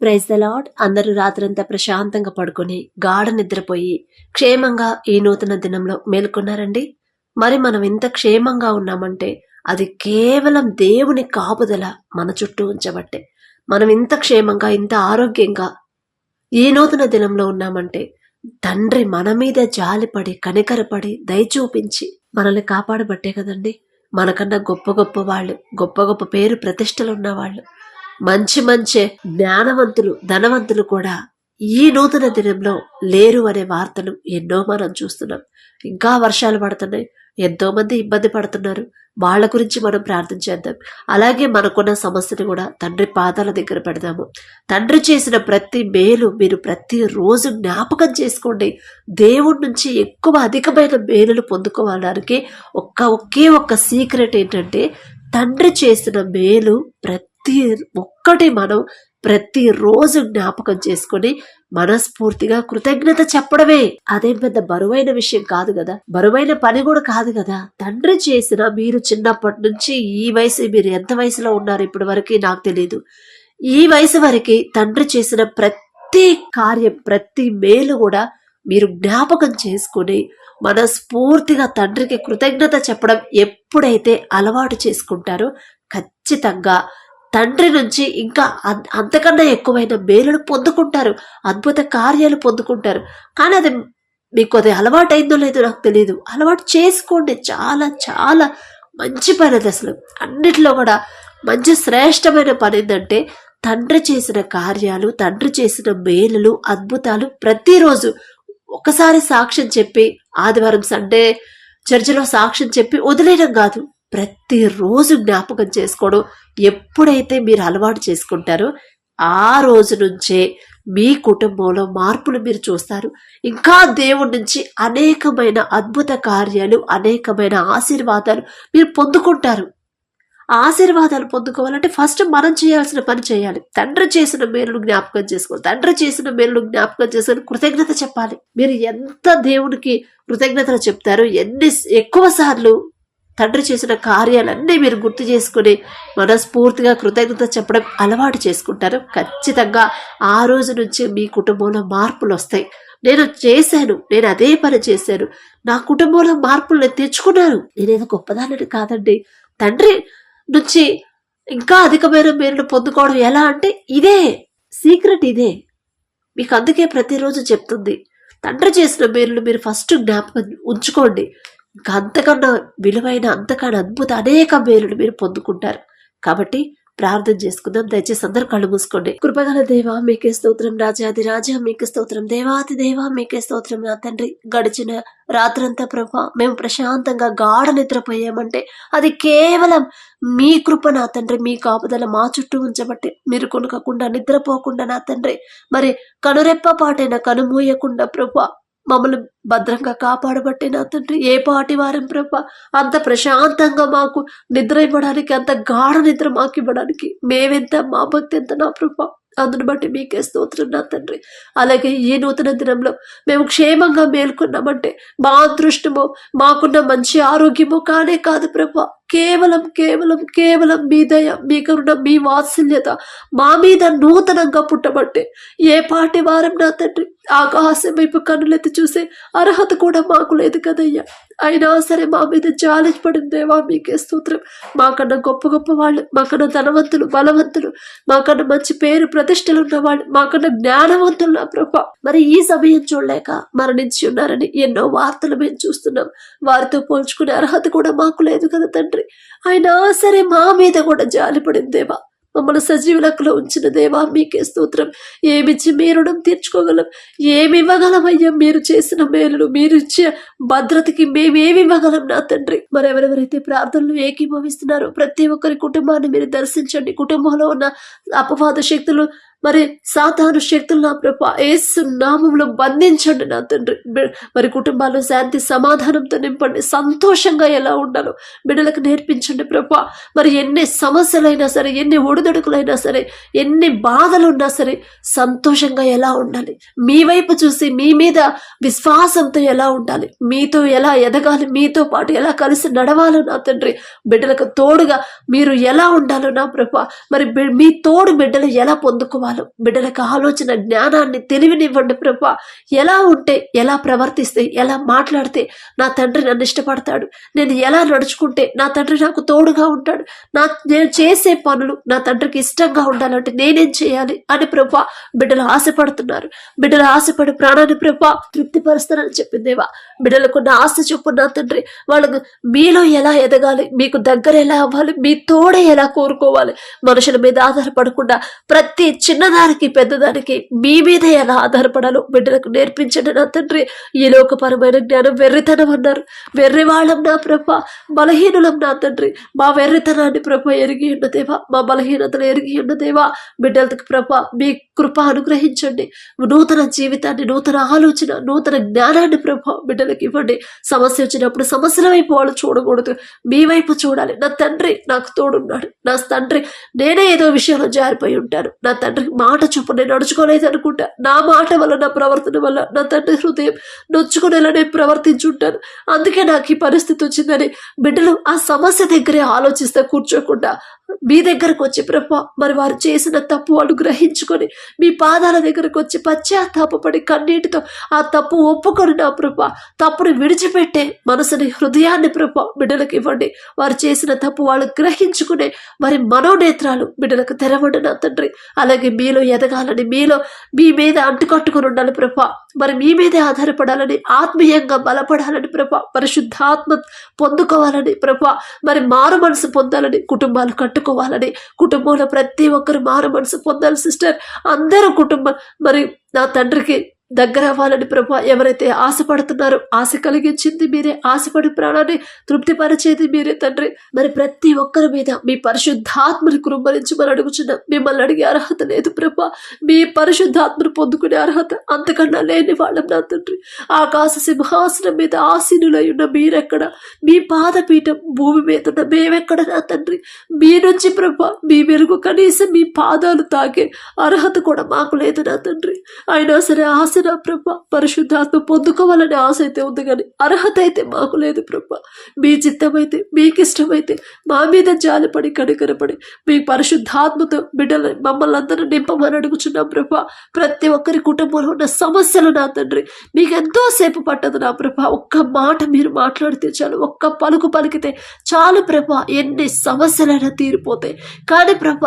Praise the lord అందరూ రాత్రంతా ప్రశాంతంగా పడుకొని గాఢ నిద్రపోయి క్షేమంగా ఈ నూతన దినంలో మేల్కొన్నారండి. మరి మనం ఇంత క్షేమంగా ఉన్నామంటే అది కేవలం దేవుని కాపుదల మన చుట్టూ ఉంచబట్టే. మనం ఇంత క్షేమంగా ఇంత ఆరోగ్యంగా ఈ నూతన దినంలో ఉన్నామంటే తండ్రి మన మీద జాలిపడి కనికరపడి దయ చూపించి మనల్ని కాపాడబట్టే కదండి. మనకన్నా గొప్ప గొప్ప వాళ్ళు గొప్ప గొప్ప పేరు ప్రతిష్టలు ఉన్నవాళ్ళు మంచి మంచి జ్ఞానవంతులు ధనవంతులు కూడా ఈ నూతన దినంలో లేరు అనే వార్తలు ఎన్నో మనం చూస్తున్నాం. ఇంకా వర్షాలు పడుతున్నాయి. ఎంతో మంది ఇబ్బంది పడుతున్నారు. వాళ్ళ గురించి మనం ప్రార్థన చేద్దాం. అలాగే మనకున్న సమస్యని కూడా తండ్రి పాదాల దగ్గర పెడదాము. తండ్రి చేసిన ప్రతి మేలు మీరు ప్రతి రోజు జ్ఞాపకం చేసుకోండి. దేవుడి నుంచి ఎక్కువ అధికమైన మేలులు పొందుకోవడానికి ఒక్క ఒకే ఒక్క సీక్రెట్ ఏంటంటే తండ్రి చేసిన మేలు ప్రతి ఒక్కటి మనం ప్రతిరోజు జ్ఞాపకం చేసుకొని మనస్ఫూర్తిగా కృతజ్ఞత చెప్పడమే. అదేం పెద్ద బరువైన విషయం కాదు కదా. బరువైన పని కూడా కాదు కదా. తండ్రి చేసిన మీరు చిన్నప్పటి నుంచి ఈ వయసు మీరు ఎంత వయసులో ఉన్నారు ఇప్పటి వరకు నాకు తెలియదు ఈ వయసు వరకు తండ్రి చేసిన ప్రతి కార్యం ప్రతి మేలు కూడా మీరు జ్ఞాపకం చేసుకుని మనస్ఫూర్తిగా తండ్రికి కృతజ్ఞత చెప్పడం ఎప్పుడైతే అలవాటు చేసుకుంటారో ఖచ్చితంగా తండ్రి నుంచి ఇంకా అంతకన్నా ఎక్కువైన మేలును పొందుకుంటారు. అద్భుత కార్యాలు పొందుకుంటారు. కానీ అది మీకు అది అలవాటు అయిందో లేదో నాకు తెలియదు అలవాటు చేసుకోండి. చాలా చాలా మంచి పని అది అసలు. అన్నిట్లో కూడా మంచి శ్రేష్టమైన పని ఏంటంటే తండ్రి చేసిన కార్యాలు తండ్రి చేసిన మేలులు అద్భుతాలు ప్రతిరోజు ఒకసారి సాక్ష్యం చెప్పి ఆదివారం సండే చర్చిలో సాక్ష్యం చెప్పి వదిలేయడం కాదు. ప్రతిరోజు జ్ఞాపకం చేసుకోవడం ఎప్పుడైతే మీరు అలవాటు చేసుకుంటారో ఆ రోజు నుంచే మీ కుటుంబంలో మార్పులు మీరు చూస్తారు. ఇంకా దేవుడి నుంచి అనేకమైన అద్భుత కార్యాలు అనేకమైన ఆశీర్వాదాలు మీరు పొందుకుంటారు. ఆశీర్వాదాలు పొందుకోవాలంటే ఫస్ట్ మనం చేయాల్సిన పని చేయాలి. తండ్రి చేసిన మేలును జ్ఞాపకం చేసుకోవాలి. తండ్రి చేసిన మేలును జ్ఞాపకం చేసుకొని కృతజ్ఞత చెప్పాలి. మీరు ఎంత దేవునికి కృతజ్ఞతలు చెప్తారో ఎన్ని ఎక్కువ సార్లు తండ్రి చేసిన కార్యాలన్నీ మీరు గుర్తు చేసుకుని మనస్ఫూర్తిగా కృతజ్ఞత చెప్పడం అలవాటు చేసుకుంటారు. ఖచ్చితంగా ఆ రోజు నుంచి మీ కుటుంబంలో మార్పులు వస్తాయి. నేను చేశాను నేను అదే పని చేశాను. నా కుటుంబంలో మార్పులు నేను తెచ్చుకున్నాను. నేనేదో గొప్పదానని కాదండి. తండ్రి నుంచి ఇంకా అధికమైన మేలును పొందుకోవడం ఎలా అంటే ఇదే సీక్రెట్ ఇదే. మీకు అందుకే ప్రతిరోజు చెప్తుంది తండ్రి చేసిన మేలును మీరు ఫస్ట్ జ్ఞాపకం ఉంచుకోండి. ఇంకా అంతకన్నా విలువైన అంతకన్నా అద్భుత అనేక మేలును మీరు పొందుకుంటారు. కాబట్టి ప్రార్థన చేసుకుందాం. దయచేసి అందరూ కళ్ళు మూసుకోండి. కృపగల దేవా మీకే స్తోత్రం రాజాది రాజా మీకే స్తోత్రం దేవాది దేవా మీకే స్తోత్రం నా తండ్రి. గడిచిన రాత్రంతా ప్రభా మేము ప్రశాంతంగా గాఢ నిద్రపోయామంటే అది కేవలం మీ కృప నా తండ్రి. మీ కాపుదల మా చుట్టూ ఉంచబట్టి మీరు కొనుకకుండా నిద్రపోకుండా నా తండ్రి. మరి కనురెప్ప పాటైన కనుమూయకుండా ప్రభా మమ్మల్ని భద్రంగా కాపాడబట్టే నా తండ్రి. ఏ పాటి వారం ప్రభా అంత ప్రశాంతంగా మాకు నిద్ర ఇవ్వడానికి అంత గాఢ నిద్ర మాకు ఇవ్వడానికి మేమెంత మా భక్తి ఎంత నా ప్రభ. అందును బట్టి మీకే స్తోత్రం నా తండ్రి. అలాగే ఈ నూతన దినంలో మేము క్షేమంగా మేల్కొన్నామంటే మా అదృష్టమో మాకున్న మంచి ఆరోగ్యమో కానే కాదు ప్రభా. కేవలం కేవలం కేవలం మీ దయ మీ కరుణ మీ వాత్సల్యత మా మీద నూతనంగా పుట్టబట్టే. ఏ పాటి వారం నా తండ్రి ఆకాశం వైపు కన్నులెత్తి చూసే అర్హత కూడా మాకు లేదు కదయ్యా. అయినా సరే మా మీద జాలి పడిందేవా మీకే స్తోత్రం. మాకన్నా గొప్ప గొప్ప వాళ్ళు మాకన్నా ధనవంతులు బలవంతులు మాకన్నా మంచి పేరు ప్రతిష్టలు ఉన్నవాళ్ళు మాకన్నా జ్ఞానవంతులు నా ప్రభ. మరి ఈ సమయం చూడలేక మరణించి ఉన్నారని ఎన్నో వార్తలు మేము చూస్తున్నాం. వారితో పోల్చుకునే అర్హత కూడా మాకు లేదు కదా తండ్రి. అయినా సరే మా మీద కూడా జాలిపడింది దేవా. మమ్మల్ని సజీవులకులో ఉంచిన దేవా మీకే స్తోత్రం. ఏమిచ్చి మీ రుణం తీర్చుకోగలం? ఏమి ఇవ్వగలం అయ్యా మీరు చేసిన మేలు మీరు ఇచ్చే భద్రతకి మేమేమి ఇవ్వగలం నా తండ్రి? మరి ఎవరెవరైతే ప్రార్థనలు ఏకీభవిస్తున్నారో ప్రతి ఒక్కరి కుటుంబాన్ని మీరు దర్శించండి. కుటుంబంలో ఉన్న అపవాద శక్తులు మరి సాధారణ శక్తులు నా ప్రభ ఏసు నామంలో బంధించండి నా తండ్రి. మరి కుటుంబాల్లో శాంతి సమాధానంతో నింపండి సంతోషంగా ఎలా ఉండాలో బిడ్డలకు నేర్పించండి ప్రభా. మరి ఎన్ని సమస్యలైనా సరే ఎన్ని ఒడిదొడుకులైనా సరే ఎన్ని బాధలు ఉన్నా సరే సంతోషంగా ఎలా ఉండాలి? మీ వైపు చూసి మీ మీద విశ్వాసంతో ఎలా ఉండాలి? మీతో ఎలా ఎదగాలి? మీతో పాటు ఎలా కలిసి నడవాలో నా తండ్రి? బిడ్డలకు తోడుగా మీరు ఎలా ఉండాలో నా ప్రభా. మరి మీ తోడు బిడ్డలు ఎలా పొందుకోవాలి? కట్టుకోవాలో బిడ్డలకు ఆలోచన జ్ఞానాన్ని తెలివినివ్వండి ప్రభా. ఎలా ఉంటే ఎలా ప్రవర్తిస్తే ఎలా మాట్లాడితే నా తండ్రి నన్ను ఇష్టపడతాడు. నేను ఎలా నడుచుకుంటే నా తండ్రి నాకు తోడుగా ఉంటాడు. నా నేను చేసే పనులు నా తండ్రికి ఇష్టంగా ఉండాలంటే నేనేం చేయాలి అని ప్రభా బిడ్డలు ఆశపడుతున్నారు. బిడ్డలు ఆశపడి ప్రాణాన్ని ప్రభా తృప్తిపరుస్తానని చెప్పిందేవా బిడ్డలకున్న ఆశ చెప్పు నా తండ్రి. వాళ్ళకు మీలో ఎలా ఎదగాలి మీకు దగ్గర ఎలా అవ్వాలి మీ తోడే ఎలా కోరుకోవాలి మనుషుల మీద ఆధారపడకుండా ప్రతి చిన్న చిన్నదానికి పెద్దదానికి మీ మీద ఎలా ఆధారపడాలో బిడ్డలకు నేర్పించండి నా తండ్రి. ఈ లోకపరమైన జ్ఞానం వెర్రితనం అన్నారు. వెర్రివాళ్ళం నా ప్రభ బలహీనులం నా తండ్రి. మా వెర్రితనాన్ని ప్రభ ఎరిగి ఉన్నదేవా మా బలహీనతలు ఎరిగి ఉన్నదేవా బిడ్డలకు ప్రభ మీ కృప అనుగ్రహించండి. నూతన జీవితాన్ని నూతన ఆలోచన నూతన జ్ఞానాన్ని ప్రభ బిడ్డలకు ఇవ్వండి. సమస్య వచ్చినప్పుడు సమస్యల వైపు వాళ్ళు చూడకూడదు. మీ వైపు చూడాలి. నా తండ్రి నాకు తోడున్నాడు. నా తండ్రి నేనే ఏదో విషయంలో జారిపోయి ఉంటాను. నా తండ్రి మాట చొప్పు నేను నడుచుకోలేదు అనుకుంటా. నా మాట వల్ల నా ప్రవర్తన వల్ల నా తండ్రి హృదయం నొచ్చుకునేలా నేను ప్రవర్తించుంటాను. అందుకే నాకు ఈ పరిస్థితి వచ్చిందని బిడ్డలు ఆ సమస్య దగ్గరే ఆలోచిస్తే కూర్చోకుండా మీ దగ్గరకు వచ్చి ప్రభా మరి వారు చేసిన తప్పు వాళ్ళు గ్రహించుకొని మీ పాదాల దగ్గరకు వచ్చి పశ్చాత్తాపడి కన్నీటితో ఆ తప్పు ఒప్పుకొని నా ప్రభా తప్పుని విడిచిపెట్టే మనసుని హృదయాన్ని ప్రభా బిడ్డలకు ఇవ్వండి. వారు చేసిన తప్పు వాళ్ళు గ్రహించుకునే మరి మనోనేత్రాలు బిడ్డలకు తెరవండి నా తండ్రి. అలాగే మీలో ఎదగాలని మీలో మీ మీద అంటుకట్టుకుని ఉండాలి ప్రభా. మరి మీ మీదే ఆధారపడాలని ఆత్మీయంగా బలపడాలని ప్రభ పరిశుద్ధాత్మ పొందుకోవాలని ప్రభ మరి మారు మనసు పొందాలని కుటుంబాలు కట్టుకోవాలని కుటుంబంలో ప్రతి ఒక్కరు మారు మనసు పొందాలి సిస్టర్. అందరూ కుటుంబం మరి నా తండ్రికి దగ్గర అవ్వాలని ప్రభు ఎవరైతే ఆశపడుతున్నారో ఆశ కలిగించింది మీరే ఆశపడి ప్రాణాన్ని తృప్తిపరిచేది మీరే తండ్రి. మరి ప్రతి ఒక్కరి మీద మీ పరిశుద్ధాత్మని కురుంబరించమని అడుగుచున్నాం మిమ్మల్ని అడిగే అర్హత లేదు ప్రభా. మీ పరిశుద్ధాత్మను పొందుకునే అర్హత అంతకన్నా లేని వాళ్ళం నా తండ్రి. ఆకాశ సింహాసనం మీద ఆసీనులై ఉన్న మీరెక్కడ? మీ పాదపీఠం భూమి మీద ఉన్న మేమెక్కడ నా తండ్రి? మీ నుంచి ప్రభు మీ వెలుగు కనీసం మీ పాదాలు తాకే అర్హత కూడా మాకు లేదు నా తండ్రి. అయినా సరే ఆశ నా ప్రభ పరిశుద్ధాత్మ పొందుకోవాలనే ఆశ అయితే ఉంది కానీ అర్హత అయితే మాకు లేదు ప్రభ. మీ చిత్తమైతే మీకు ఇష్టమైతే మా మీద జాలిపడి కనికరపడి మీ పరిశుద్ధాత్మతో బిడ్డలు మమ్మల్ని అందరూ నింపమని అడుగుచున్నాం ప్రభ. ప్రతి ఒక్కరి కుటుంబంలో ఉన్న సమస్యలు నా తండ్రి మీకు ఎంతో సేపు పట్టదు నా ప్రభ. ఒక్క మాట మీరు మాట్లాడితే చాలు ఒక్క పలుకు పలికితే చాలు ప్రభ. ఎన్ని సమస్యలైనా తీరిపోతాయి. కానీ ప్రభ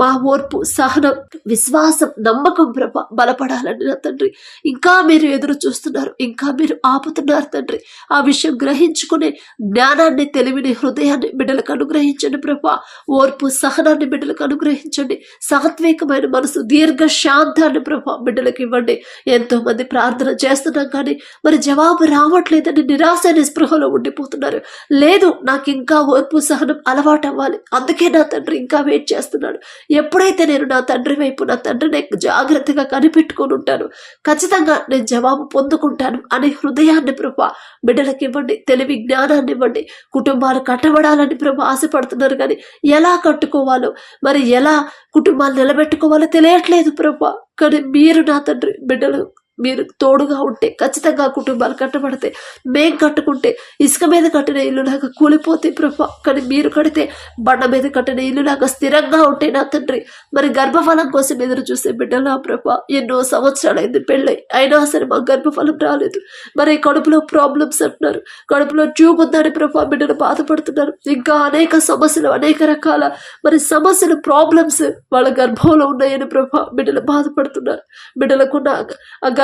మా ఓర్పు సహనం విశ్వాసం నమ్మకం ప్రభ బలపడాలని నా తండ్రి. ఇంకా మీరు ఎదురు చూస్తున్నారు ఇంకా మీరు ఆపుతున్నారు తండ్రి. ఆ విషయం గ్రహించుకునే జ్ఞానాన్ని తెలివిని హృదయాన్ని బిడ్డలకు అనుగ్రహించండి ప్రభా. ఓర్పు సహనాన్ని బిడ్డలకు అనుగ్రహించండి. సాత్వికమైన మనసు దీర్ఘ శాంతాన్ని ప్రభా బిడ్డలకు ఇవ్వండి. ఎంతో మంది ప్రార్థన చేస్తున్నాం కానీ మరి జవాబు రావట్లేదని నిరాశ నిస్పృహలో ఉండిపోతున్నారు. లేదు నాకు ఇంకా ఓర్పు సహనం అలవాటు అవ్వాలి. అందుకే నా తండ్రి ఇంకా వెయిట్ చేస్తున్నాడు. ఎప్పుడైతే నేను నా తండ్రి వైపు నా తండ్రిని జాగ్రత్తగా కనిపెట్టుకొని ఉంటాను ఖచ్చితంగా ఖచ్చితంగా నేను జవాబు పొందుకుంటాను అనే హృదయాన్ని ప్రభా బిడ్డలకు ఇవ్వండి తెలివి జ్ఞానాన్ని ఇవ్వండి కుటుంబాలు కట్టబడాలని ప్రభా ఆశపడుతున్నారు కానీ ఎలా కట్టుకోవాలో మరి ఎలా కుటుంబాలు నిలబెట్టుకోవాలో తెలియట్లేదు ప్రభా. కానీ మీరు నా తండ్రి బిడ్డలు మీరు తోడుగా ఉంటే ఖచ్చితంగా కుటుంబాలు కట్టబడతాయి మేం కట్టుకుంటే ఇసుక మీద కట్టిన ఇల్లులాగా కూలిపోతే ప్రభా. కానీ మీరు కడితే బండ మీద కట్టిన ఇల్లులాగా స్థిరంగా ఉంటే నా తండ్రి. మరి గర్భఫలం కోసం ఎదురు చూసే బిడ్డలు నా ప్రభా. ఎన్నో సంవత్సరాలైంది పెళ్ళై. అయినా సరే మా గర్భఫలం రాలేదు. మరి కడుపులో ప్రాబ్లమ్స్ అంటున్నారు. కడుపులో ట్యూబ్ ఉందని ప్రభా బిడ్డలు బాధపడుతున్నారు. ఇంకా అనేక సమస్యలు అనేక రకాల మరి సమస్యలు ప్రాబ్లమ్స్ వాళ్ళ గర్భంలో ఉన్నాయని ప్రభా బిడ్డలు బాధపడుతున్నారు. బిడ్డలకున్న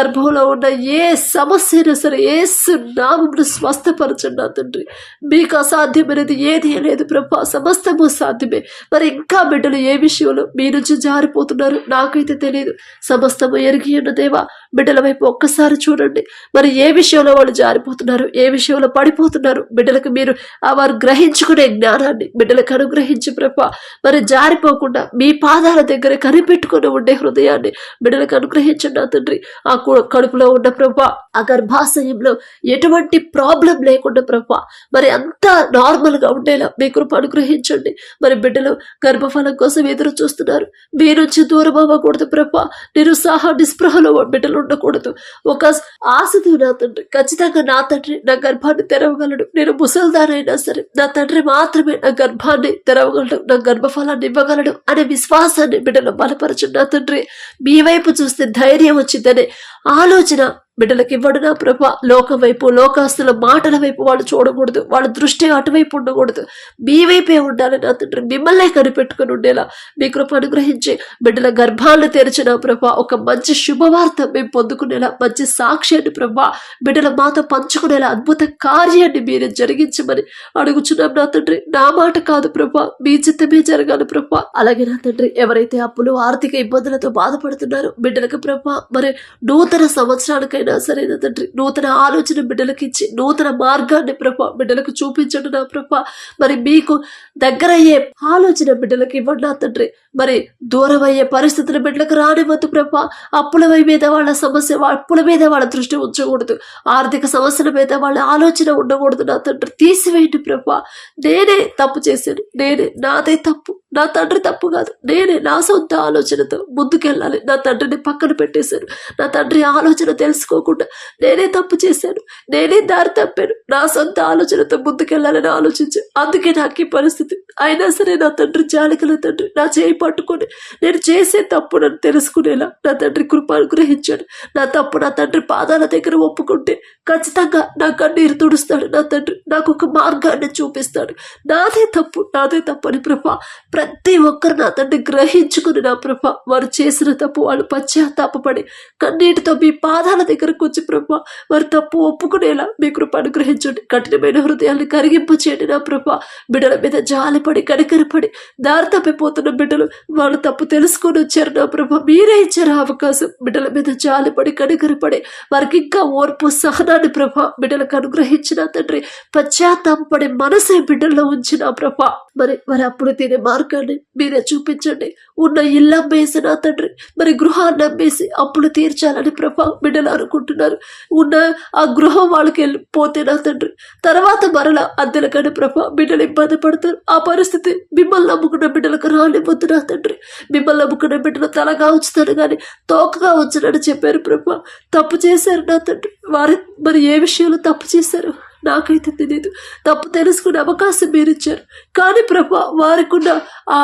గర్భంలో ఉన్న ఏ సమస్య అయినా సరే ఏసు నామమును స్వస్థపరచండి నా తండ్రి. మీకు అసాధ్యమైనది ఏది లేదు ప్రభా సమస్తము సాధ్యమే. మరి ఇంకా బిడ్డలు ఏ విషయంలో మీ నుంచి జారిపోతున్నారు నాకైతే తెలియదు సమస్తము ఎరిగి ఉన్న దేవా బిడ్డల వైపు ఒక్కసారి చూడండి. మరి ఏ విషయంలో వాళ్ళు జారిపోతున్నారు ఏ విషయంలో పడిపోతున్నారు బిడ్డలకు మీరు ఆ వారు గ్రహించుకునే జ్ఞానాన్ని బిడ్డలకు అనుగ్రహించి ప్రభా. మరి జారిపోకుండా మీ పాదాల దగ్గర కనిపెట్టుకుని ఉండే హృదయాన్ని బిడ్డలకు అనుగ్రహించండి నా తండ్రి. ఆ కు- కడుపులో ఉన్న ప్రభా ఆ గర్భాశయంలో ఎటువంటి ప్రాబ్లం లేకుండా ప్రభా మరి అంతా నార్మల్గా ఉండేలా మీ కృప అనుగ్రహించండి. మరి బిడ్డలు గర్భఫలం కోసం ఎదురు చూస్తున్నారు. మీ నుంచి దూరం అవ్వకూడదు ప్రభా. నిరుత్సాహ నిస్పృహలో బిడ్డలు ఉండకూడదు. ఒక ఆశతో నా తండ్రి ఖచ్చితంగా నా తండ్రి నా గర్భాన్ని తెరవగలడు. నేను ముసల్దానైనా సరే నా తండ్రి మాత్రమే నా గర్భాన్ని తెరవగలడు నా గర్భఫలాన్ని ఇవ్వగలడు అనే విశ్వాసాన్ని బిడ్డలు బలపరచు నా తండ్రి. మీ వైపు చూస్తే ధైర్యం వచ్చిందని ఆలోచన బిడ్డలకు ఇవ్వడు నా ప్రభ. లోక వైపు లోకాస్తుల మాటల వైపు వాళ్ళు చూడకూడదు. వాళ్ళ దృష్టి అటువైపు ఉండకూడదు. మీ వైపే ఉండాలి నా తండ్రి. మిమ్మల్నే కనిపెట్టుకుని ఉండేలా మీ కృప అనుగ్రహించి బిడ్డల గర్భాలను తెరిచిన ప్రభ ఒక మంచి శుభవార్త మేము పొందుకునేలా మంచి సాక్ష్యాన్ని ప్రభ బిడ్డల మాతో పంచుకునేలా అద్భుత కార్యాన్ని మీరు జరిగించమని అడుగుచున్నాం నా తండ్రి. నా మాట కాదు ప్రభ మీ చిత్తమే జరగాలి ప్రభ. అలాగే నా తండ్రి ఎవరైతే అప్పులు ఆర్థిక ఇబ్బందులతో బాధపడుతున్నారో బిడ్డలకు ప్రభ మరి నూతన సంవత్సరానికైనా సరే సరైన తండ్రి నూతన ఆలోచన బిడ్డలకు ఇచ్చి నూతన మార్గాన్ని ప్రభ బిడ్డలకు చూపించండి నా ప్రభ. మరి మీకు దగ్గరయ్యే ఆలోచన బిడ్డలకు ఇవ్వండి నా తండ్రి. మరి దూరం అయ్యే పరిస్థితులు బిడ్డలకు రానివ్వద్దు ప్రభ. అప్పుల మీద వాళ్ళ సమస్య అప్పుల మీద వాళ్ళ దృష్టి ఉంచకూడదు. ఆర్థిక సమస్యల మీద వాళ్ళ ఆలోచన ఉండకూడదు నా తండ్రి. తీసివేయండి ప్రభ. నేనే తప్పు చేశాను నేనే నాదే తప్పు. నా తండ్రి తప్పు కాదు. నేనే నా సొంత ఆలోచనతో ముందుకెళ్ళాలి. నా తండ్రిని పక్కన పెట్టేశాను. నా తండ్రి ఆలోచన తెలుసుకోకుండా నేనే తప్పు చేశాను. నేనే దారి తప్పాను. నా సొంత ఆలోచనతో ముందుకెళ్ళాలని ఆలోచించి. అందుకే నాకు ఈ పరిస్థితి. అయినా సరే నా తండ్రి జాలికల తండ్రి. నా చేయి పట్టుకొని నేను చేసే తప్పు నన్ను తెలుసుకునేలా నా తండ్రి కృప అనుగ్రహించాడు. నా తప్పు నా తండ్రి పాదాల దగ్గర ఒప్పుకుంటే ఖచ్చితంగా నా కన్నీరు తుడుస్తాడు. నా తండ్రి నాకు ఒక మార్గాన్ని చూపిస్తాడు. నాదే తప్పు నాదే తప్పు అని ప్రభా ప్రతి ఒక్కరు నా తండ్రి గ్రహించుకుని నా ప్రభ వారు చేసిన తప్పు వాళ్ళు పశ్చాత్తాపడి కన్నీటితో మీ పాదాల దగ్గరకు వచ్చి ప్రభ వారు తప్పు ఒప్పుకునేలా మీ కృప అనుగ్రహించండి. కఠినమైన హృదయాన్ని కరిగింపు చేయండి నా ప్రభ. బిడ్డల మీద జాలిపడి కనికరపడి దారి తప్పిపోతున్న బిడ్డలు వాళ్ళు తప్పు తెలుసుకొని వచ్చారు నా ప్రభ. మీరే ఇచ్చారు అవకాశం. బిడ్డల మీద జాలిపడి కనికరపడి వారికి ఇంకా ఓర్పు సహనాన్ని ప్రభ బిడ్డలకు అనుగ్రహించిన తండ్రి పశ్చాత్తాపడే మనసే బిడ్డల్లో ఉంచిన ప్రభ. మరి మరి అప్పుడు తినే మార్గాన్ని మీరే చూపించండి. ఉన్న ఇల్లు అమ్మేసి నా తండ్రి మరి గృహాన్ని అమ్మేసి అప్పులు తీర్చాలని ప్రభా బిడ్డలు అనుకుంటున్నారు. ఉన్న ఆ గృహం వాళ్ళకి వెళ్ళిపోతే నా తండ్రి తర్వాత మరలా అద్దెలకని ప్రభా బిడ్డలు ఇబ్బంది పడతారు. ఆ పరిస్థితి మిమ్మల్ని నమ్ముకున్న బిడ్డలకు రానివ్వద్దు నా తండ్రి. మిమ్మల్ని నమ్ముకున్న బిడ్డలు తలగా ఉంచుతాడు కానీ తోకగా ఉంచునని చెప్పారు ప్రభా. తప్పు చేశారు నా తండ్రి. వారి మరి ఏ విషయంలో తప్పు చేశారు? నాకైతే తెలియదు తప్పు తెలుసుకునే అవకాశం మీరు ఇచ్చారు కానీ ప్రభా వారికున్న ఆ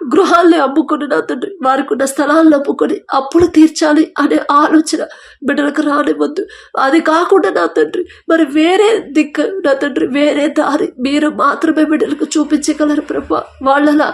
గృహాల్ని అమ్ముకుని నా తండ్రి వారికి ఉన్న స్థలాలను అమ్ముకొని అప్పులు తీర్చాలి అనే ఆలోచన బిడ్డలకు రానివ్వద్దు. అది కాకుండా నా తండ్రి మరి వేరే దిక్కు నా తండ్రి వేరే దారి మీరు మాత్రమే బిడ్డలకు చూపించగలరు ప్రభా. వాళ్ళలా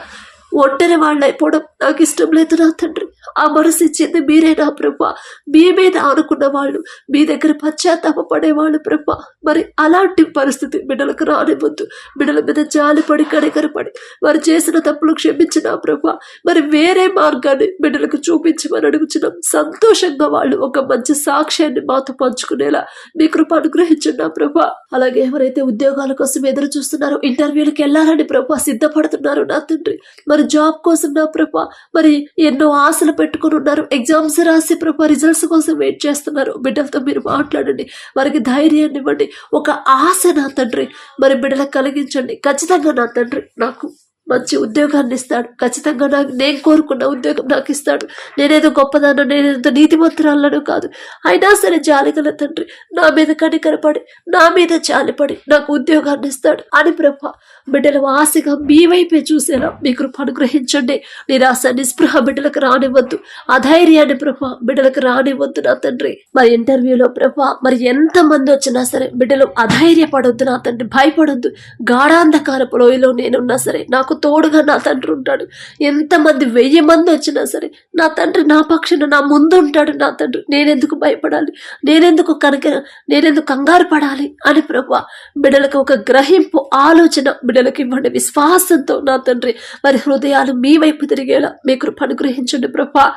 ఒంటరి వాళ్ళు అయిపోవడం నాకు ఇష్టం లేదు నా తండ్రి. ఆ మనసు ఇచ్చింది మీరే నా ప్రభ. మీ మీద ఆనుకున్న వాళ్ళు మీ దగ్గర పశ్చాత్తాప పడేవాళ్ళు ప్రభ. మరి అలాంటి పరిస్థితి బిడ్డలకు రానివ్వద్దు. బిడ్డల మీద జాలిపడి కనికరపడి వారు చేసిన తప్పులు క్షమించిన ప్రభ. మరి వేరే మార్గాన్ని బిడ్డలకు చూపించమని అడుగుచున్నాం. సంతోషంగా వాళ్ళు ఒక మంచి సాక్ష్యాన్ని మాతో పంచుకునేలా మీ కృప అనుగ్రహించండి ప్రభ. అలాగే ఎవరైతే ఉద్యోగాల కోసం ఎదురు చూస్తున్నారో ఇంటర్వ్యూలకు వెళ్ళాలని ప్రభ సిద్ధపడుతున్నారు నా తండ్రి. మరి జాబ్ కోసం నా ప్రభ. మరి ఎన్నో ఆశలు పెట్టుకుని ఉన్నారు. ఎగ్జామ్స్ రాసి ప్రభ రిజల్ట్స్ కోసం వెయిట్ చేస్తున్నారు. బిడ్డలతో మీరు మాట్లాడండి. వారికి ధైర్యాన్ని ఇవ్వండి. ఒక ఆశ నా తండ్రి. మరి బిడ్డలకు కలిగించండి. ఖచ్చితంగా నా తండ్రి నాకు మంచి ఉద్యోగాన్ని ఇస్తాడు. ఖచ్చితంగా నాకు నేను కోరుకున్న ఉద్యోగం నాకు ఇస్తాడు. నేనేదో గొప్పదానో నేనేదో నీతిమంతురాలను కాదు. అయినా సరే జాలిగల తండ్రి నా మీద కనికరపడి నా మీద జాలిపడి నాకు ఉద్యోగాన్ని ఇస్తాడు. అని ప్రభ బిడ్డలు ఆశగా మీ వైపే చూసేలా మీ కృప అనుగ్రహించండి. నిరాశ నిస్పృహ బిడ్డలకు రానివ్వద్దు. అధైర్యాన్ని ప్రభ బిడ్డలకు రానివ్వద్దు నా తండ్రి. మరి ఇంటర్వ్యూలో ప్రభ మరి ఎంత మంది వచ్చినా సరే బిడ్డలు అధైర్యపడొద్దు నా తండ్రి. భయపడొద్దు. గాఢాంధకారపు లోయలో నేనున్నా సరే నాకు తోడుగా నా తండ్రి ఉంటాడు. ఎంతమంది వెయ్యి మంది వచ్చినా సరే నా తండ్రి నా పక్షాన నా ముందు ఉంటాడు నా తండ్రి. నేనెందుకు భయపడాలి? నేనెందుకు కనుక నేనెందుకు కంగారు పడాలి? అని ప్రభు బిడ్డలకు ఒక గ్రహింపు ఆలోచన బిడ్డలకు ఇవ్వండి. విశ్వాసంతో నా తండ్రి మరి హృదయాలు మీ వైపు తిరిగేలా మీ కృప అనుగ్రహించండి ప్రభా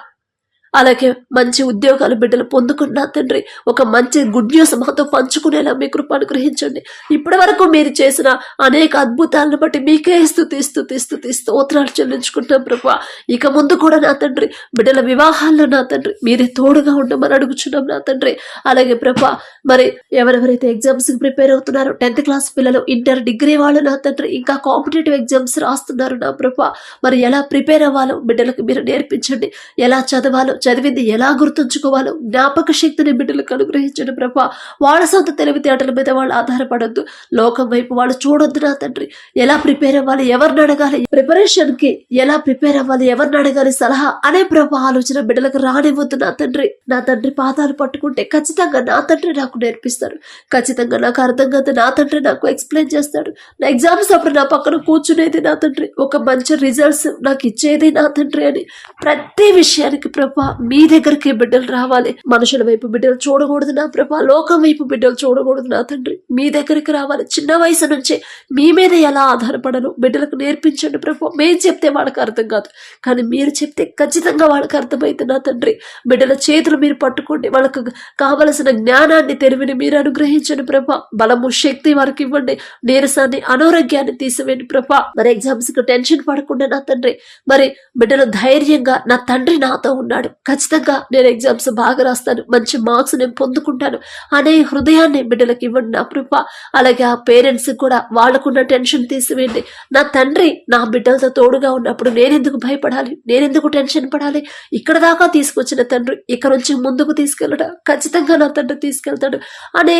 అలాగే మంచి ఉద్యోగాలు బిడ్డలు పొందుకున్న తండ్రి ఒక మంచి గుడ్ న్యూస్ మాతో పంచుకునేలా మీ కృప అనుగ్రహించండి ఇప్పటి వరకు మీరు చేసిన అనేక అద్భుతాలను బట్టి మీకే స్థుతి స్థుతి స్థుతి స్తోత్రాలు చెల్లించుకుంటాం ప్రభా. ఇక ముందు కూడా నా తండ్రి బిడ్డల వివాహాల్లో నా తండ్రి మీరే తోడుగా ఉండమని అడుగుచున్నాం నా తండ్రి. అలాగే ప్రభా మరి ఎవరెవరైతే ఎగ్జామ్స్ ప్రిపేర్ అవుతున్నారో టెన్త్ క్లాస్ పిల్లలు ఇంటర్ డిగ్రీ వాళ్ళు నా తండ్రి ఇంకా కాంపిటేటివ్ ఎగ్జామ్స్ రాస్తున్నారు నా ప్రభా. మరి ఎలా ప్రిపేర్ అవ్వాలో బిడ్డలకు మీరు నేర్పించండి. ఎలా చదవాలో చదివింది ఎలా గుర్తుంచుకోవాలో జ్ఞాపక శక్తిని బిడ్డలకు అనుగ్రహించిన ప్రభా. వాళ్ళ సొంత తెలివితేటల మీద వాళ్ళు ఆధారపడొద్దు. లోకం వైపు వాళ్ళు చూడొద్దు నా తండ్రి. ఎలా ప్రిపేర్ అవ్వాలి ఎవరిని అడగాలి ప్రిపరేషన్కి ఎలా ప్రిపేర్ అవ్వాలి ఎవరిని అడగాలి సలహా అనే ప్రభు ఆలోచన బిడ్డలకు రానివ్వద్దు నా తండ్రి. నా తండ్రి పాదాలు పట్టుకుంటే ఖచ్చితంగా నా తండ్రి నాకు నేర్పిస్తాడు. ఖచ్చితంగా నాకు అర్థం కాదు నా తండ్రి నాకు ఎక్స్ప్లెయిన్ చేస్తాడు. నా ఎగ్జామ్స్ అప్పుడు నా పక్కన కూర్చునేది నా తండ్రి. ఒక మంచి రిజల్ట్స్ నాకు ఇచ్చేది నా తండ్రి అని. ప్రతి విషయానికి ప్రభా మీ దగ్గరికి బిడ్డలు రావాలి. మనుషుల వైపు బిడ్డలు చూడకూడదు నా ప్రభా. లోకం వైపు బిడ్డలు చూడకూడదు నా తండ్రి. మీ దగ్గరికి రావాలి. చిన్న వయసు నుంచే మీ మీద ఎలా ఆధారపడను? బిడ్డలకు నేర్పించండి ప్రభా. మేము చెప్తే వాళ్ళకి అర్థం కాదు. కానీ మీరు చెప్తే ఖచ్చితంగా వాళ్ళకి అర్థమైంది నా తండ్రి. బిడ్డల చేతులు మీరు పట్టుకోండి. వాళ్ళకు కావలసిన జ్ఞానాన్ని తెలివిని మీరు అనుగ్రహించండి ప్రభా. బలము శక్తి వారికి ఇవ్వండి. నీరసాన్ని అనారోగ్యాన్ని తీసివేయండి ప్రభా. మరి ఎగ్జామ్స్కు టెన్షన్ పడకుండా నా తండ్రి. మరి బిడ్డలు ధైర్యంగా నా తండ్రి నాతో ఉన్నాడు. ఖచ్చితంగా నేను ఎగ్జామ్స్ బాగా రాస్తాను మంచి మార్క్స్ నేను పొందుకుంటాను అనే హృదయాన్ని బిడ్డలకు ఇవ్వండి నా కృప. అలాగే ఆ పేరెంట్స్ కూడా వాళ్ళకున్న టెన్షన్ తీసివేయండి. నా తండ్రి నా బిడ్డలతో తోడుగా ఉన్నప్పుడు నేనెందుకు భయపడాలి? నేనెందుకు టెన్షన్ పడాలి? ఇక్కడ దాకా తీసుకొచ్చిన తండ్రి ఇక్కడ నుంచి ముందుకు తీసుకెళ్ళడం? ఖచ్చితంగా నా తండ్రి తీసుకెళ్తాడు అనే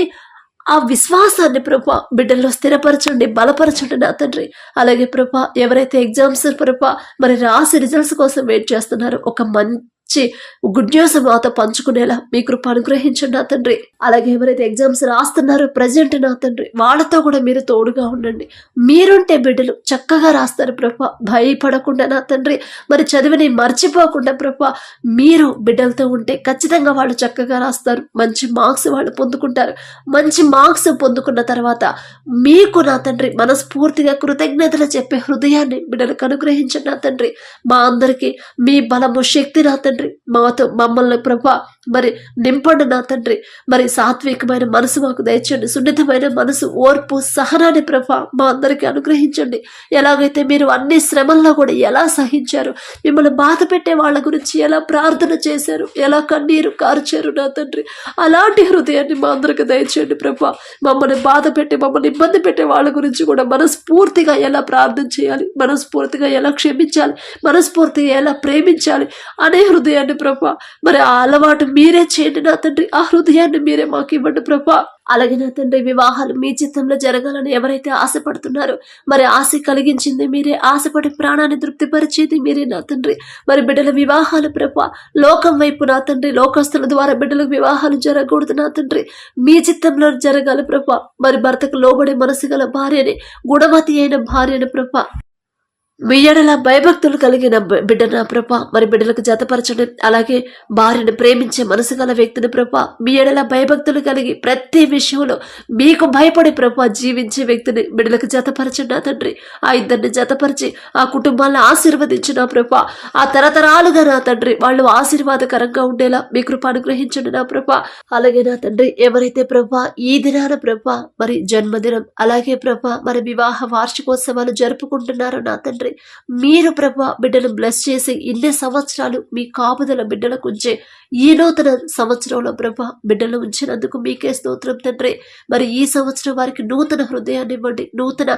ఆ విశ్వాసాన్ని ప్రభా బిడ్డల్లో స్థిరపరచండి బలపరచండి నా తండ్రి. అలాగే ప్రభా ఎవరైతే ఎగ్జామ్స్ ప్రభా మరి రాసి రిజల్ట్స్ కోసం వెయిట్ చేస్తున్నారో ఒక మంచి గుడ్ న్యూస్ మాతో పంచుకునేలా మీ కృప అనుగ్రహించండి నా తండ్రి. అలాగే ఎవరైతే ఎగ్జామ్స్ రాస్తున్నారో ప్రజెంట్ నా తండ్రి వాళ్ళతో కూడా మీరు తోడుగా ఉండండి. మీరుంటే బిడ్డలు చక్కగా రాస్తారు ప్రభా. భయపడకుండా నా తండ్రి. మరి చదివిని మర్చిపోకుండా ప్రభా మీరు బిడ్డలతో ఉంటే ఖచ్చితంగా వాళ్ళు చక్కగా రాస్తారు. మంచి మార్క్స్ వాళ్ళు పొందుకుంటారు. మంచి మార్క్స్ పొందుకున్న తర్వాత మీకు నా తండ్రి మనస్ఫూర్తిగా కృతజ్ఞతలు చెప్పే హృదయాన్ని బిడ్డలకు అనుగ్రహించండి నా తండ్రి. మా అందరికీ మీ బలము శక్తి నా తండ్రి. మాతో మమ్మల్ని ప్రభా మరి నింపండి నా తండ్రి? మరి సాత్వికమైన మనసు మాకు దయచండి సున్నితమైన మనసు ఓర్పు సహనాన్ని ప్రభా మా అందరికీ అనుగ్రహించండి. ఎలాగైతే మీరు అన్ని శ్రమల్లో కూడా ఎలా సహించారు మిమ్మల్ని బాధ పెట్టే వాళ్ళ గురించి ఎలా ప్రార్థన చేశారు ఎలా కన్నీరు కార్చారు నా తండ్రి అలాంటి హృదయాన్ని మా అందరికి దయచేయండి ప్రభ. మమ్మల్ని బాధ పెట్టి మమ్మల్ని ఇబ్బంది పెట్టే వాళ్ళ గురించి కూడా మనస్ఫూర్తిగా ఎలా ప్రార్థన చేయాలి మనస్ఫూర్తిగా ఎలా క్షమించాలి మనస్ఫూర్తిగా ఎలా ప్రేమించాలి అనే హృదయాన్ని ప్రభా మరి ఆ అలవాటు మీరే చేయండి నా తండ్రి. ఆ హృదయాన్ని మీరే మాకు ఇవ్వండి ప్రభా. అలాగే నా తండ్రి వివాహాలు మీ చిత్తంలో జరగాలని ఎవరైతే ఆశపడుతున్నారో మరి ఆశ కలిగించింది మీరే. ఆశపడి ప్రాణాన్ని తృప్తిపరిచేది మీరే నా తండ్రి. మరి బిడ్డల వివాహాలు ప్రభ లోకం వైపు నా తండ్రి లోకస్తుల ద్వారా బిడ్డలకు వివాహాలు జరగకూడదు నా తండ్రి. మీ చిత్తంలో జరగాలి ప్రభ. మరి భర్తకు లోబడే మనసు గల భార్యని గుణమతి అయిన భార్యని ప్రభ. మీ ఎడల భయభక్తులు కలిగిన బిడ్డ నా ప్రభ. మరి బిడ్డలకు జతపరచండి. అలాగే భార్యను ప్రేమించే మనసు గల వ్యక్తిని ప్రభ. మీ ఎడల భయభక్తులు కలిగి ప్రతి విషయంలో మీకు భయపడే ప్రభ జీవించే వ్యక్తిని బిడ్డలకు జతపరచండి నా తండ్రి. ఆ ఇద్దరిని జతపరిచి ఆ కుటుంబాలను ఆశీర్వదించిన ప్రభ. ఆ తరతరాలుగా నా తండ్రి వాళ్ళు ఆశీర్వాదకరంగా ఉండేలా మీ కృప అనుగ్రహించండి నా ప్రభ. అలాగే నా తండ్రి ఎవరైతే ప్రభ ఈ దినాన ప్రభ మరి జన్మదినం అలాగే ప్రభ మరి వివాహ వార్షికోత్సవాలు జరుపుకుంటున్నారో నా తండ్రి మీరు ప్రభ బిడ్డను బ్లెస్ చేసి ఇన్ని సంవత్సరాలు మీ కాపుదల బిడ్డలకు ఉంచే ఈ నూతన సంవత్సరంలో ప్రభ బిడ్డలు ఉంచినందుకు మీకే స్తోత్రం తండ్రి. మరి ఈ సంవత్సరం వారికి నూతన హృదయాన్ని ఇవ్వండి నూతన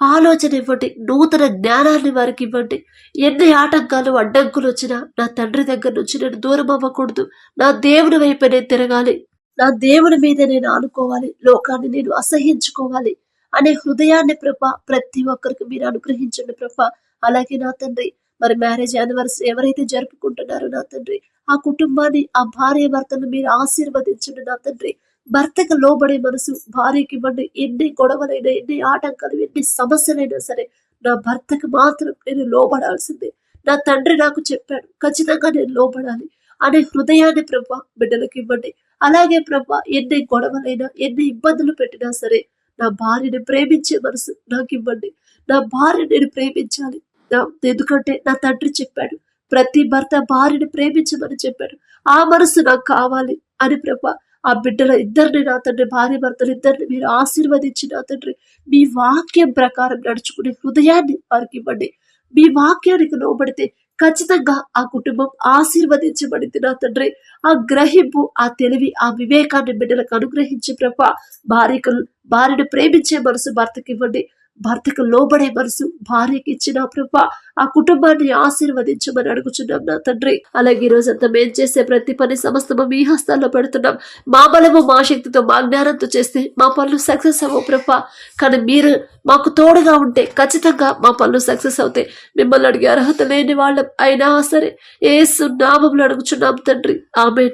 ఆలోచన ఇవ్వండి నూతన జ్ఞానాన్ని వారికి ఇవ్వండి. ఎన్ని ఆటంకాలు అడ్డంకులు వచ్చినా నా తండ్రి దగ్గర నుంచి నేను దూరం అవ్వకూడదు. నా దేవుని వైపు నేను తిరగాలి. నా దేవుని మీద నేను ఆనుకోవాలి. లోకాన్ని నేను అసహించుకోవాలి. అనే హృదయాన్ని ప్రభ ప్రతి ఒక్కరికి మీరు అనుగ్రహించండి ప్రభ. అలాగే నా తండ్రి మరి మ్యారేజ్ యానివర్సరీ ఎవరైతే జరుపుకుంటున్నారో నా తండ్రి ఆ కుటుంబాన్ని ఆ భార్య భర్తను మీరు ఆశీర్వదించండి నా తండ్రి. భర్తకు లోబడే మనసు భార్యకి ఇవ్వండి. ఎన్ని గొడవలైనా ఎన్ని ఆటంకాలు ఎన్ని సమస్యలైనా సరే నా భర్తకు మాత్రం నేను లోబడాల్సిందే. నా తండ్రి నాకు చెప్పాడు ఖచ్చితంగా నేను లోబడాలి అనే హృదయాన్ని ప్రభ బిడ్డలకు ఇవ్వండి. అలాగే ప్రభా ఎన్ని గొడవలైనా ఎన్ని ఇబ్బందులు పెట్టినా సరే నా భార్యని ప్రేమించే మనసు నాకు ఇవ్వండి నా భార్య నేను ప్రేమించాలి. నా ఎందుకంటే నా తండ్రి చెప్పాడు ప్రతి భర్త భార్యని ప్రేమించమని చెప్పాడు. ఆ మనసు నాకు కావాలి అని ప్రభ ఆ బిడ్డల ఇద్దరిని నా తండ్రి భార్య భర్తలు ఇద్దరిని మీరు ఆశీర్వదించి నా తండ్రి మీ వాక్యం ప్రకారం నడుచుకునే హృదయాన్ని వారికి ఇవ్వండి. మీ వాక్యానికి లోబడితే ఖచ్చితంగా ఆ కుటుంబం ఆశీర్వదించబడింది నా తండ్రి. ఆ గ్రహింపు ఆ తెలివి ఆ వివేకాన్ని బిడ్డలకు అనుగ్రహించి ప్రభ భార్యకు భార్యను ప్రేమించే మనసు భర్తకి ఇవ్వండి భర్తకు లోబడే మనసు భార్యకి ఇచ్చిన ప్రభా ఆ కుటుంబాన్ని ఆశీర్వదించమని అడుగుచున్నాం నా తండ్రి. అలాగే ఈ రోజంతా మేం చేసే ప్రతి పని సమస్తము మీ హస్తాల్లో పెడుతున్నాం. మా బలము మా శక్తితో మా జ్ఞానంతో చేస్తే మా పనులు సక్సెస్ అవ్వవు ప్రభా. కానీ మీరు మాకు తోడుగా ఉంటే ఖచ్చితంగా మా పనులు సక్సెస్ అవుతాయి. మిమ్మల్ని అడిగే అర్హత లేని వాళ్ళం అయినా సరే ఏ నామంలో అడుగుచున్నాం తండ్రి. ఆమె